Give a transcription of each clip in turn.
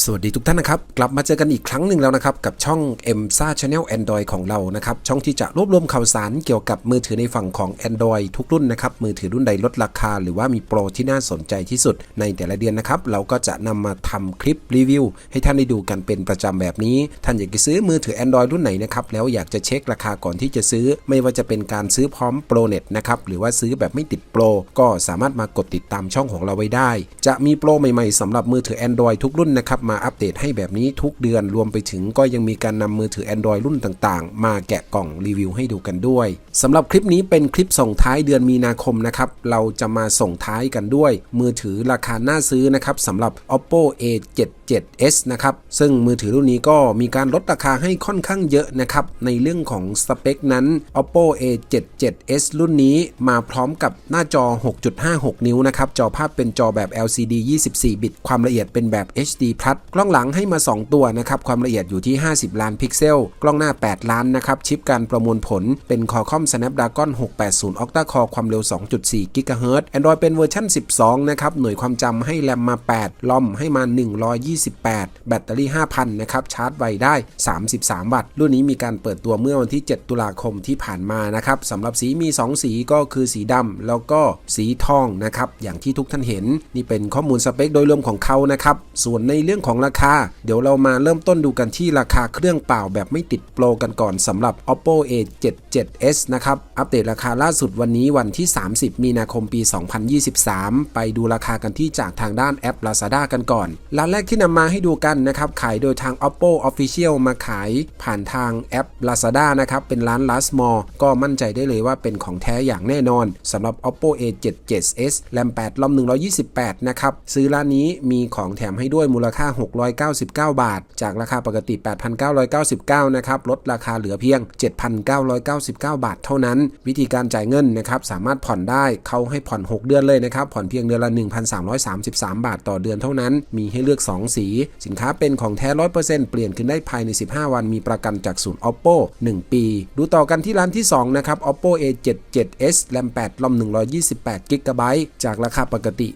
สวัสดีทุกท่านนะครับ กลับมาเจอกันอีกครั้งหนึ่งแล้วนะครับ กับช่อง m s a Channel Android ของเรานะครับ ช่องที่จะรวบรวมข่าวสารเกี่ยวกับมือถือในฝั่งของ Android ทุกรุ่นนะครับ มือถือรุ่นใดลดราคา หรือว่ามีโปรที่น่าสนใจที่สุดในแต่ละเดือนนะครับ เราก็จะนำมาทำคลิปรีวิว ให้ท่านได้ดูกันเป็นประจำแบบนี้ ท่านอยากจะซื้อมือถือ Android รุ่นไหนนะครับแล้วอยากจะเช็คราคาก่อนที่จะซื้อ ไม่ว่าจะเป็นการซื้อพร้อมโปรเน็ตนะครับหรือว่าซื้อแบบไม่ติดโปรก็สามารถมากดติดตามช่องของเราไว้ได้ จะมีโปรใหม่ๆสำหรับมือถือ Android ทุกรุ่นนะครับมาอัปเดตให้แบบนี้ทุกเดือนรวมไปถึงก็ยังมีการนำมือถือ Android รุ่นต่างๆ มาแกะกล่องรีวิวให้ดูกันด้วยสำหรับคลิปนี้เป็นคลิปส่งท้ายเดือนมีนาคมนะครับเราจะมาส่งท้ายกันด้วย มือถือราคาน่าซื้อนะครับสำหรับ Oppo A77s นะครับซึ่งมือถือรุ่นนี้ก็มีการลดราคาให้ค่อนข้างเยอะนะครับในเรื่องของสเปคนั้น Oppo A77s รุ่นนี้มาพร้อมกับหน้าจอ 6.56 นิ้วนะครับจอภาพเป็นจอแบบ LCD 24 บิต ความละเอียดเป็นแบบ HD+ กล้องหลังให้มา 2 ตัวนะครับ ความละเอียดอยู่ที่ 50 ล้านพิกเซล กล้องหน้า 8 ล้านนะครับ ชิปการประมวลผลเป็น Qualcomm Snapdragon 680 Octa Core ความเร็ว 2.4 GHz Android เป็นเวอร์ชัน12 นะครับ หน่วยความจำให้แรมมา 8 ลอมให้มา 128 แบตเตอรี่ 5,000 นะครับ ชาร์จไวได้ 33 วัตต์ รุ่นนี้มีการเปิดตัวเมื่อวันที่ 7 ตุลาคมที่ผ่านมานะครับสำหรับสีมี 2 สีก็คือสีดำแล้วก็สีทองนะครับ อย่างที่ทุกท่านเห็น นี่เป็นข้อมูลสเปคโดยรวมของเขานะครับ ส่วนในเรื่องของราคา เดี๋ยวเรามาเริ่มต้นดูกันที่ราคาเครื่องเปล่าแบบไม่ติดโปรกันก่อนสำหรับ Oppo A77s นะครับ อัปเดตราคาล่าสุดวันนี้วันที่ 30 มีนาคมปี 2023 ไปดูราคากันที่จากทางด้านแอป Lazada กันก่อน ร้านแรกที่นำมาให้ดูกันนะครับ ขายโดยทาง Oppo Official มาขายผ่านทางแอป Lazada นะครับ เป็นร้าน Last Mall ก็มั่นใจได้เลยว่าเป็นของแท้อย่างแน่นอนสำหรับ Oppo A77s แรม8ลอม128 นะครับ ซื้อร้านนี้มีของแถมให้ด้วยมูลค่า699 บาท จากราคาปกติ 8,999 นะครับ ลดราคาเหลือเพียง 7,999 บาทเท่านั้น วิธีการจ่ายเงินนะครับ สามารถผ่อนได้เขาให้ผ่อน 6 เดือนเลยนะครับ ผ่อนเพียงเดือนละ 1,333 บาทต่อเดือนเท่านั้น มีให้เลือก 2 สี สินค้าเป็นของแท้ 100%เปลี่ยนขึ้นได้ภายใน 15 วัน มีประกันจากศูนย์ Oppo 1 ปี ดูต่อกันที่ร้านที่ 2 นะครับ Oppo A77s แรม8ลอม128 g b จากราคาปกติ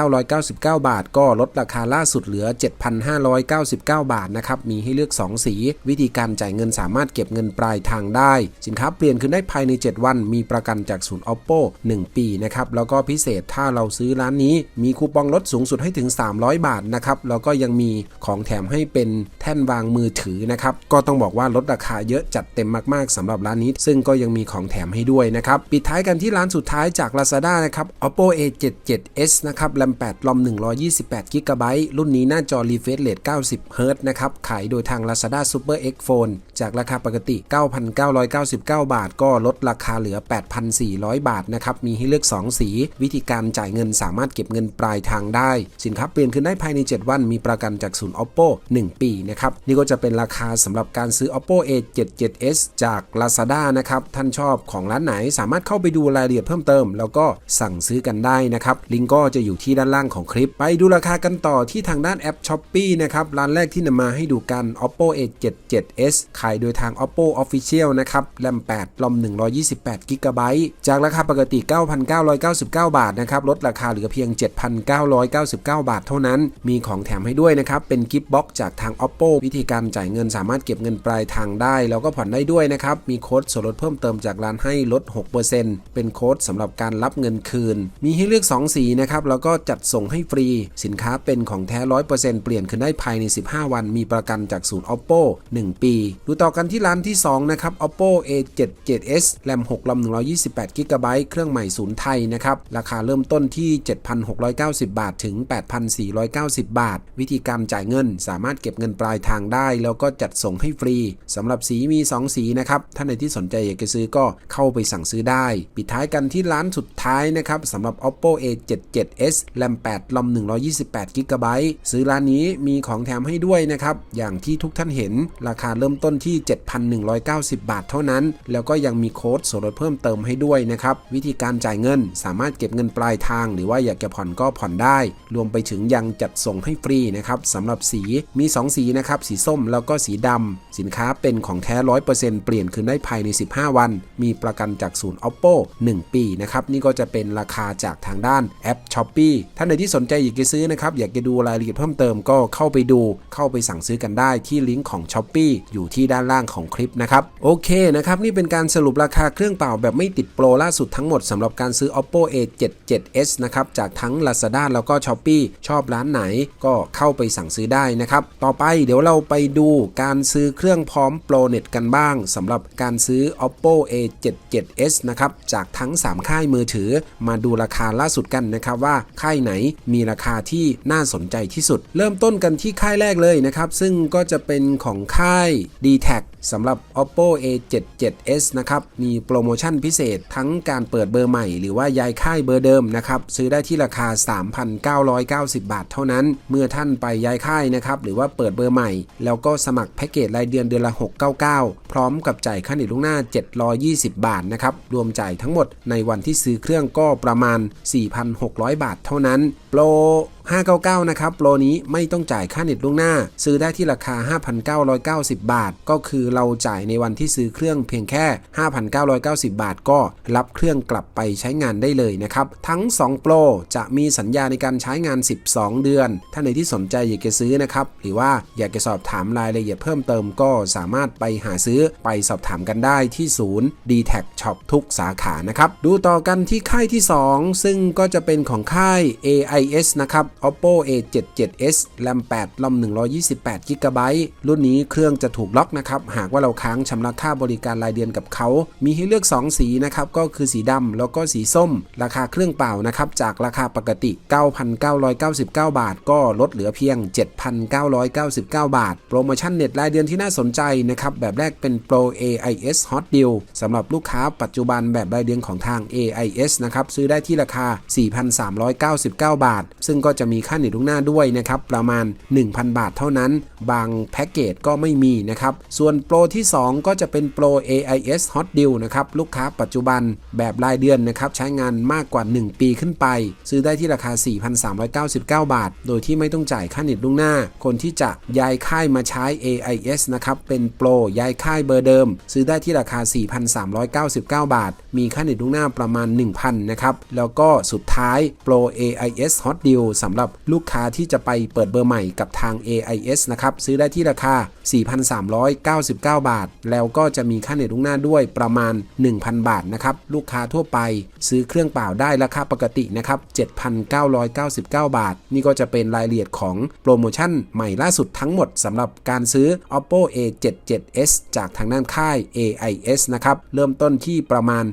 8,999 บาท ก็ลดราคาล่าสุดเหลือ7,599 บาทนะครับ มีให้เลือก 2 สี วิธีการจ่ายเงินสามารถเก็บเงินปลายทางได้ สินค้าเปลี่ยนขึ้นได้ภายใน 7 วัน มีประกันจากศูนย์ Oppo 1 ปีนะครับ แล้วก็พิเศษถ้าเราซื้อร้านนี้ มีคูปองลดสูงสุดให้ถึง 300 บาทนะครับ แล้วก็ยังมีของแถมให้เป็นแท่นวางมือถือนะครับ ก็ต้องบอกว่าลดราคาเยอะจัดเต็มมาก ๆสำหรับร้านนี้ ซึ่งก็ยังมีของแถมให้ด้วยนะครับ ปิดท้ายกันที่ร้านสุดท้ายจาก Lazada นะครับ Oppo A77s นะครับแรม8ลอม128 g b รุ่นนี้น้าจอ refresh rate 90 Hz นะครับ ขายโดยทาง Lazada Super X Phone จากราคาปกติ 9,999 บาท ก็ลดราคาเหลือ 8,400 บาทนะครับ มีให้เลือก 2 สี วิธีการจ่ายเงินสามารถเก็บเงินปลายทางได้ สินค้าเปลี่ยนขึ้นได้ภายใน 7 วัน มีประกันจากศูนย์ Oppo 1 ปีนะครับ นี่ก็จะเป็นราคาสำหรับการซื้อ Oppo A77s จาก Lazada นะครับ ท่านชอบของร้านไหนสามารถเข้าไปดูรายละเอียดเพิ่มเติม แล้วก็สั่งซื้อกันได้นะครับ ลิงก์ก็จะอยู่ที่ด้านล่างของคลิป ไปดูราคากันต่อที่ทางด้านแอป s h อ p e e นะครับ ร้านแรกที่นำมาให้ดูกัน Oppo A77s ขายโดยทาง Oppo Official นะครับแรม8ลอม128 g b จากราคาปกติ 9,999 บาทนะครับ ลดราคาเหลือเพียง 7,999 บาทเท่านั้น มีของแถมให้ด้วยนะครับ เป็นกิฟต์บ็อกจากทาง Oppo วิธีการจ่ายเงินสามารถเก็บเงินปลายทางได้ แล้วก็ผ่อนได้ด้วยนะครับ มีโค้ดส่วนลดเพิ่มเติมจากร้านให้ลด 6%เป็นโค้ดสำหรับการรับเงินคืน มีให้เลือก 2 สีนะครับแล้วก็จัดส่งให้ฟรี สินค้าเป็นของแท้100%เปลี่ยนขึ้นได้ภายใน 15 วัน มีประกันจากศูนย์ Oppo 1 ปี ดูต่อกันที่ร้านที่ 2 นะครับ Oppo A77s แรม6ลำ128 g b เครื่องใหม่ศูนย์ไทยนะครับ ราคาเริ่มต้นที่ 7,690 บาท ถึง 8,490 บาท วิธีการจ่ายเงิน สามารถเก็บเงินปลายทางได้ แล้วก็จัดส่งให้ฟรีสำหรับสีมี 2 สีนะครับท่านใดที่สนใจอยากจะซื้อก็เข้าไปสั่งซื้อได้ ปิดท้ายกันที่ร้านสุดท้ายนะครับสำหรับ Oppo A77s แรม8ลอม128 g b ซื้อร้านนี้มีของแถมให้ด้วยนะครับ อย่างที่ทุกท่านเห็นราคาเริ่มต้นที่ 7,190 บาทเท่านั้น แล้วก็ยังมีโค้ดส่วนลดเพิ่มเติมให้ด้วยนะครับ วิธีการจ่ายเงินสามารถเก็บเงินปลายทาง หรือว่าอยากจะผ่อนก็ผ่อนได้ รวมไปถึงยังจัดส่งให้ฟรีนะครับสำหรับสีมี 2 สีนะครับสีส้มแล้วก็สีดำสินค้าเป็นของแท้ 100%เปลี่ยนคืนได้ภายใน 15 วัน มีประกันจากศูนย์ Oppo 1 ปีนะครับนี่ก็จะเป็นราคาจากทางด้านแอป s h อ p e e ท่านใดที่สนใจอยากจะซื้อนะครับอยากจะดูรายละเอียดเพิ่มเติมก็เข้าไปดู เข้าไปสั่งซื้อกันได้ที่ลิงก์ของ s h อ p e e อยู่ที่ด้านล่างของคลิปนะครับ โอเคนะครับ นี่เป็นการสรุปราคาเครื่องเป่าแบบไม่ติดโปรล่าสุดทั้งหมดสำหรับการซื้อ oppo a 7 7 s นะครับ จากทั้ง lazada แล้วก็ s h อ p e e ชอบร้านไหนก็เข้าไปสั่งซื้อได้นะครับ ต่อไปเดี๋ยวเราไปดูการซื้อเครื่องพร้อมโปรเน็ตกันบ้างสำหรับการซื้อ oppo a 7 7 s นะครับจากทั้ง 3 ค่ายมือถือ มาดูราคาล่าสุดกันนะครับว่าค่ายไหนมีราคาที่น่าสนใจที่สุดเริ่มต้นกันที่ค่ายแรกเลยนะครับ ซึ่งก็จะเป็นของค่าย d t แทสำหรับ oppo a 7 7 s นะครับ มีโปรโมชั่นพิเศษทั้งการเปิดเบอร์ใหม่หรือว่าย้ายค่ายเบอร์เดิมนะครับ ซื้อได้ที่ราคา 3,990 บาทเท่านั้น เมื่อท่านไปย้ายค่ายนะครับ หรือว่าเปิดเบอร์ใหม่ แล้วก็สมัครแพ็กเกจรายเดือนเดือนละ 699 พร้อมกับจ่ายค่าเน็ตล่วงหน้า 720 บาทนะครับ รวมจ่ายทั้งหมดในวันที่ซื้อเครื่องก็ประมาณ 4,600 บาทเท่านั้น โปร 599 นะครับ โปรนี้ไม่ต้องจ่ายค่าเน็ตล่วงหน้า ซื้อได้ที่ราคา 5,990 บาท ก็คือเราจ่ายในวันที่ซื้อเครื่องเพียงแค่ 5,990 บาท ก็รับเครื่องกลับไปใช้งานได้เลยนะครับ ทั้ง 2 โปรจะมีสัญญาในการใช้งาน 12 เดือน ถ้าในที่สนใจอยากจะซื้อนะครับ หรือว่าอยากจะสอบถามรายละเอียดเพิ่มเติมก็สามารถไปหาซื้อไปสอบถามกันได้ที่ศูนย์ d t แท Shop ทุกสาขานะครับ ดูต่อกันที่ค่ายที่ 2 ซึ่งก็จะเป็นของค่าย AIS นะครับ oppo a 7 7 s ram 8 rom 128 g b รุ่นนี้เครื่องจะถูกล็อกนะครับหากว่าเราค้างชำระค่าบริการรายเดือนกับเขา มีให้เลือก 2 สีนะครับก็คือสีดำแล้วก็สีส้ม ราคาเครื่องเปล่านะครับจากราคาปกติ 9,999 บาท ก็ลดเหลือเพียง 7,999 บาท โปรโมชั่นเน็ตรายเดือนที่น่าสนใจนะครับแบบแรกเป็น Pro AIS Hot Deal สำหรับลูกค้าปัจจุบันแบบรายเดือนของทาง AIS นะครับซื้อได้ที่ราคา 4,399 บาท ซึ่งก็จะมีค่าเน็ตล่วงหน้าด้วยนะครับประมาณ 1,000 บาทเท่านั้น บางแพ็กเกจก็ไม่มีนะครับ ส่วนโปรที่ 2 ก็จะเป็นโปร AIS Hot Deal นะครับลูกค้าปัจจุบันแบบรายเดือนนะครับใช้งานมากกว่า 1 ปีขึ้นไป ซื้อได้ที่ราคา 4,399 บาท โดยที่ไม่ต้องจ่ายค่าเน็ตล่วงหน้า คนที่จะย้ายค่ายมาใช้ AIS นะครับเป็นโปรย้ายค่ายเบอร์เดิม ซื้อได้ที่ราคา 4,399 บาท มีค่าเน็ตล่วงหน้าประมาณ 1,000นะครับแล้วก็สุดท้ายโปร AIS Hot Deal สำหรับลูกค้าที่จะไปเปิดเบอร์ใหม่กับทาง AIS นะครับ ซื้อได้ที่ราคา 4,399 บาท แล้วก็จะมีค่าเน็ตล่วงหน้าด้วยประมาณ 1,000 บาทนะครับ ลูกค้าทั่วไปซื้อเครื่องเปล่าได้ราคาปกตินะครับ 7,999 บาท นี่ก็จะเป็นรายละเอียดของโปรโมชั่นใหม่ล่าสุดทั้งหมดสำหรับการซื้อ oppo a 7 7 s จากทางด้านค่าย AIS นะครับ เริ่มต้นที่ประมาณ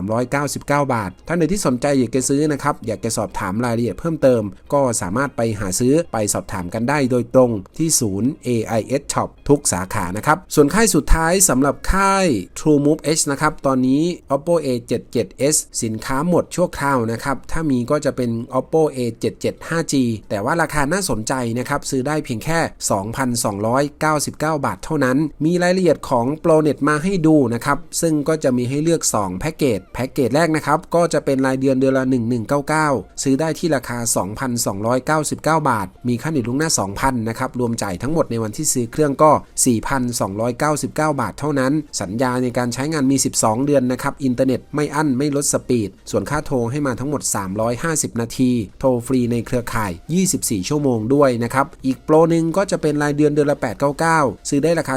4,399 บาท ท่านใดที่สนใจอยากจะซื้อนะครับ อยากจะสอบถามรายละเอียดเพิ่มเติมก็สามารถไปหาซื้อไปสอบถามกันได้โดยตรงที่ศูนย์ AIS Shop ทุกสาขานะครับ ส่วนค่ายสุดท้ายสำหรับค่าย True Move H นะครับ ตอนนี้ oppo a 7 7 s สินค้าหมดชั่วคราวนะครับ ถ้ามีก็จะเป็น oppo a 7 7 5g แต่ว่าราคาน่าสนใจนะครับ ซื้อได้เพียงแค่ 2,299 บาทเท่านั้น มีรายละเอียดของ ProNet มาให้ดูนะครับ ซึ่งก็จะมีให้เลือก 2 แพ็กเกจ แพ็กเกจแรกนะครับ ก็จะเป็นรายเดือนเดือนละ 1199 ซื้อได้ที่ราคา 2,000 2,299 บาท มีค่าเน็ตล่วงหน้า 2,000 นะครับ รวมจ่ายทั้งหมดในวันที่ซื้อเครื่องก็ 4,299 บาทเท่านั้น สัญญาในการใช้งานมี 12 เดือนนะครับ อินเทอร์เน็ตไม่อั้นไม่ลดสปีด ส่วนค่าโทรให้มาทั้งหมด 350 นาที โทรฟรีในเครือข่าย 24 ชั่วโมงด้วยนะครับ อีกโปรหนึ่งก็จะเป็นรายเดือนเดือนละ 899 ซื้อได้ราคา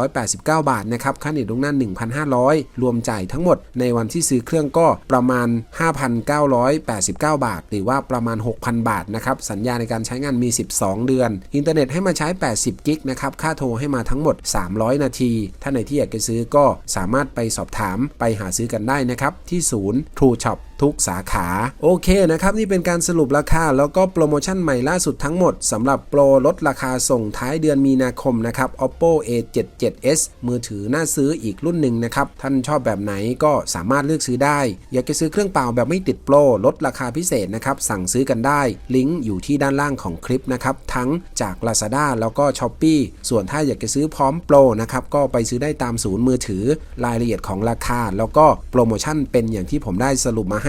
4,489 บาทนะครับ ค่าเน็ตล่วงหน้า 1,500 รวมจ่ายทั้งหมดในวันที่ซื้อเครื่องก็ประมาณ 5,989 บาท หรือว่าประมาณ 6,000บาทนะครับ สัญญาในการใช้งานมี 12 เดือน อินเทอร์เน็ตให้มาใช้ 80 กิกนะครับ ค่าโทรให้มาทั้งหมด 300 นาที ถ้าในที่อยากจะซื้อก็สามารถไปสอบถามไปหาซื้อกันได้นะครับ ที่ศูนย์ True Shop ทุกสาขา โอเคนะครับ นี่เป็นการสรุปราคา แล้วก็โปรโมชั่นใหม่ล่าสุดทั้งหมดสำหรับโปรลดราคาส่งท้ายเดือนมีนาคมนะครับ oppo a 7 7 s มือถือน่าซื้ออีกรุ่นหนึ่งนะครับ ท่านชอบแบบไหนก็สามารถเลือกซื้อได้ อยากจะซื้อเครื่องเปล่าแบบไม่ติดโปรลดราคาพิเศษนะครับ สั่งซื้อกันได้ ลิงก์อยู่ที่ด้านล่างของคลิปนะครับ ทั้งจาก Lazada แล้วก็ s h อ p e e ส่วนถ้าอยากจะซื้อพร้อมโปรนะครับ ก็ไปซื้อได้ตามศูนย์มือถือ รายละเอียดของราคา แล้วก็โปรโมชั่นเป็นอย่างที่ผมได้สรุปมาให